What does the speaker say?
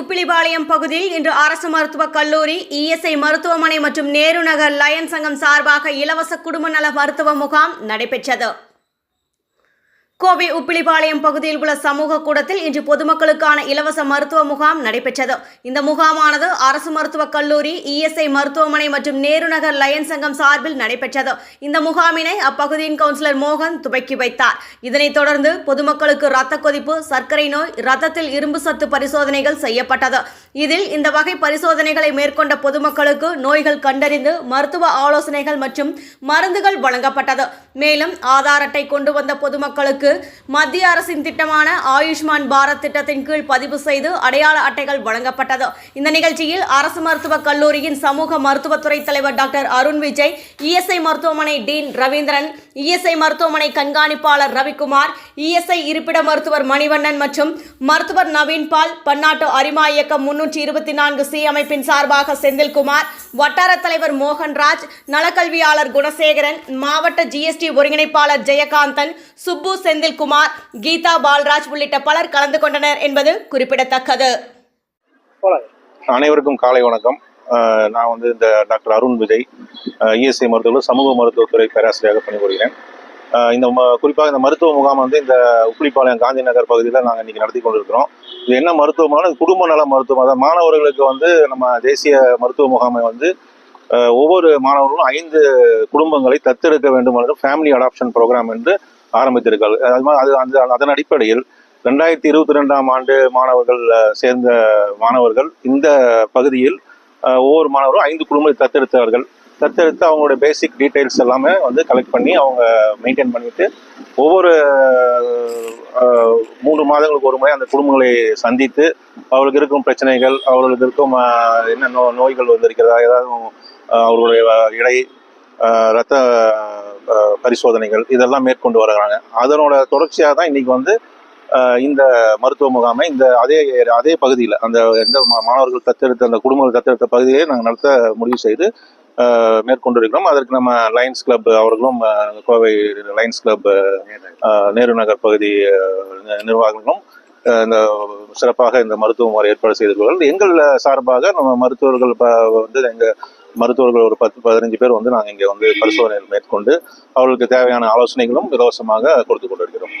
உப்பிலிபாளையம் பகுதியில் இன்று அரசு மருத்துவக் கல்லூரி இஎஸ்ஐ மருத்துவமனை மற்றும் நேரு நகர் லயன் சங்கம் சார்பாக இலவச குடும்ப நல மருத்துவ முகாம் நடைபெற்றது. கோவை உப்பிலிபாளையம் பகுதியில் உள்ள சமூக கூடத்தில் இன்று பொதுமக்களுக்கான இலவச மருத்துவ முகாம் நடைபெற்றது. இந்த முகாமானது அரசு மருத்துவக் கல்லூரி இஎஸ்ஐ மருத்துவமனை மற்றும் நேரு நகர் லயன் சங்கம் சார்பில் நடைபெற்றது. இந்த முகாமினை அப்பகுதியின் கவுன்சிலர் மோகன் துவக்கி வைத்தார். இதனைத் தொடர்ந்து பொதுமக்களுக்கு இரத்த கொதிப்பு சர்க்கரை நோய் இரத்தத்தில் இரும்பு சத்து பரிசோதனைகள் செய்யப்பட்டது. இதில் இந்த வகை பரிசோதனைகளை மேற்கொண்ட பொதுமக்களுக்கு நோய்கள் கண்டறிந்து மருத்துவ ஆலோசனைகள் மற்றும் மருந்துகள் வழங்கப்பட்டது. மேலும் ஆதார் அட்டை கொண்டு வந்த பொதுமக்களுக்கு மத்திய அரசின் திட்டமான ஆயுஷ்மான் பாரத் திட்டத்தின் கீழ் பதிவு செய்து அடையாள அட்டைகள் வழங்கப்பட்டது. இந்த நிகழ்ச்சியில் அரசு மருத்துவக் கல்லூரியின் சமூக மருத்துவத்துறை தலைவர் டாக்டர் அருண் விஜய் இஎஸ்ஐ மருத்துவமனை டீன் ரவீந்திரன் இஎஸ்ஐ மருத்துவமனை கண்காணிப்பாளர் ரவிக்குமார் இஎஸ்ஐ இருப்பிட மருத்துவர் மணிவண்ணன் மற்றும் மருத்துவர் நவீன் பால் பன்னாட்டு அரிமா இயக்கம் முன்னூற்றி இருபத்தி நான்கு சி அமைப்பின் சார்பாக செந்தில்குமார் வட்டார தலைவர் மோகன்ராஜ் நலக்கல்வியாளர் குணசேகரன் மாவட்ட ஜிஎஸ்டி ஒருங்கிணைப்பாளர் ஜெயகாந்தன் சுப்பு செந்தில்குமார் கீதா பால்ராஜ் உள்ளிட்ட பலர் கலந்து கொண்டனர் என்பது குறிப்பிடத்தக்கது. அனைவருக்கும் காலை வணக்கம். நான் வந்து இந்த டாக்டர் அருண் விஜய் இஎஸ்ஐ மருத்துவர்கள் சமூக மருத்துவத்துறை பேராசிரியராக பணிபுரிகிறேன். இந்த ம- குறிப்பாக இந்த மருத்துவ முகாம் வந்து இந்த உப்புளிப்பாளையம் காந்தி நகர் பகுதியில் நாங்கள் இன்னைக்கு நடத்தி கொண்டிருக்கிறோம். இது என்ன மருத்துவமான குடும்ப நல மருத்துவம். அதாவது மாணவர்களுக்கு வந்து நம்ம தேசிய மருத்துவ முகாமை வந்து ஒவ்வொரு மாணவர்களும் ஐந்து குடும்பங்களை தத்தெடுக்க வேண்டும் என்று ஃபேமிலி அடாப்ஷன் ப்ரோக்ராம் என்று ஆரம்பித்திருக்கார்கள் அது மாதிரி அது அந்த அதன் அடிப்படையில் ரெண்டாயிரத்தி இருபத்தி ரெண்டாம் ஆண்டு மாணவர்கள் சேர்ந்த மாணவர்கள் இந்த பகுதியில் ஒவ்வொரு மாணவரும் ஐந்து குடும்பங்களை தத்தெடுத்தார்கள் தத்தெடுத்து அவங்களோட பேசிக் டீடைல்ஸ் எல்லாமே வந்து கலெக்ட் பண்ணி அவங்க மெயின்டைன் பண்ணிட்டு ஒவ்வொரு மூன்று மாதங்களுக்கு ஒரு முறை அந்த குடும்பங்களை சந்தித்து அவர்களுக்கு இருக்கும் பிரச்சனைகள் அவர்களுக்கு இருக்கும் என்ன நோ நோய்கள் வந்திருக்கிறதா ஏதாவது அவர்களுடைய இடை ரத்த பரிசோதனைகள் இதெல்லாம் மேற்கொண்டு வர்றாங்க. அதனோட தொடர்ச்சியாக தான் இன்னைக்கு வந்து இந்த மருத்துவ முகாமை இந்த அதே அதே பகுதியில் அந்த எந்த மா- மாணவர்கள் தத்தெடுத்த அந்த குடும்பங்கள் தத்தெடுத்த பகுதியை நாங்கள் நடத்த முடிவு செய்து மேற்கொண்டிருக்கிறோம். அதற்கு நம்ம லயன்ஸ் கிளப் அவர்களும் கோவை லயன்ஸ் கிளப் நேரு நகர் பகுதி நிர்வாகங்களும் இந்த சிறப்பாக இந்த மருத்துவ முறை ஏற்பாடு செய்திருக்கிறார்கள். எங்கள் சார்பாக நம்ம மருத்துவர்கள் வந்து எங்கள் மருத்துவர்கள் ஒரு பத்து பதினஞ்சு பேர் வந்து நாங்கள் இங்கே வந்து பரிசோதனைகள் மேற்கொண்டு அவர்களுக்கு தேவையான ஆலோசனைகளும் இலவசமாக கொடுத்து கொண்டிருக்கிறோம்.